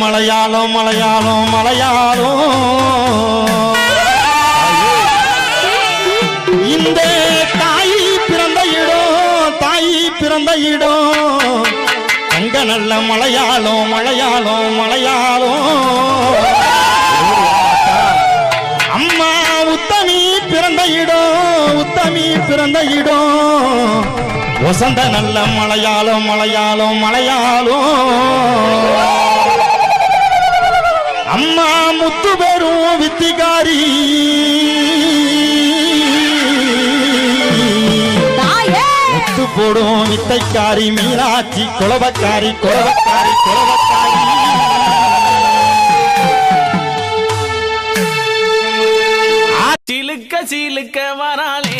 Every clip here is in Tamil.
மலையாளம் மலையாளம் மலையாளம். இந்த தாய் பிறந்த இடம் தாய் பிறந்த இடம். அங்க நல்ல மலையாளம் மலையாளம் மலையாளம். அம்மா உத்தமி பிறந்த இடம் உத்தமி பிறந்த இடம். வசந்த நல்ல மலையாளம் மலையாளம் மலையாளம். முத்து பெரும் வித்திகாரி. தாயே. முத்து போடும் வித்தைக்காரி மீனாட்சி குலவக்காரி குலவக்காரி குலவக்காரி. சிலுக்க சிலுக்க வராளே.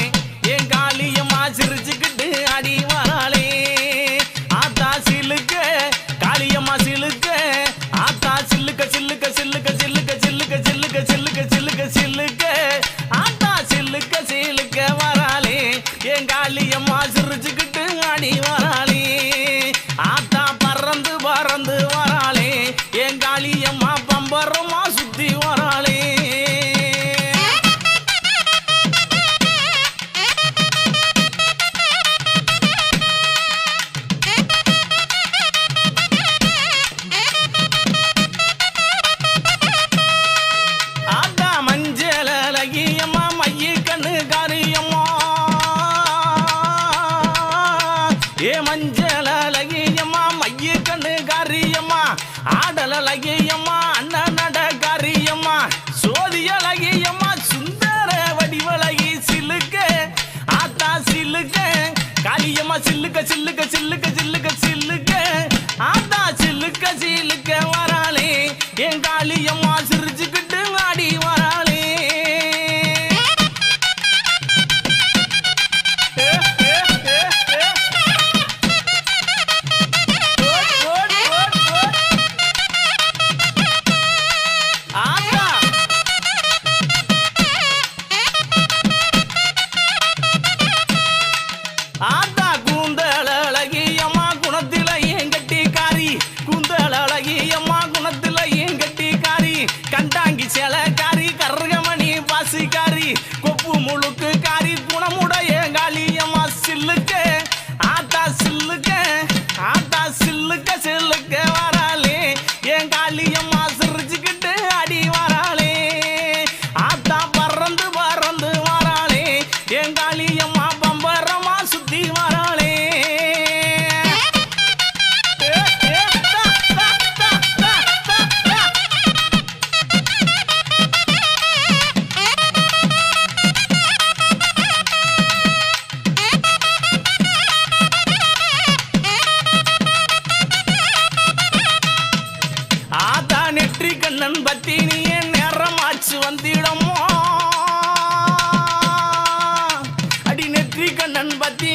பம்பரமா சுத்தி வராளே. ஏ மஞ்சள் அழகியம்மா மைய கண்ணு காரியம்மா ஆடல் அழகிய தாலியம்மா சில்லுக்க சில்லுக்க சில்லுக்க சில்லுக்க சில்லுக்க. ஆத்தா சில்லுக்க சில்லுக்க வராளே. என் காளியம்மா சிரிச்சுக்கிட்டு ஆடி வராளே. ஆ காளியம்மா பம்பரமா சுத்தி வராளே. ஆதா நெற்றி கண்ணன் பத்தினி everybody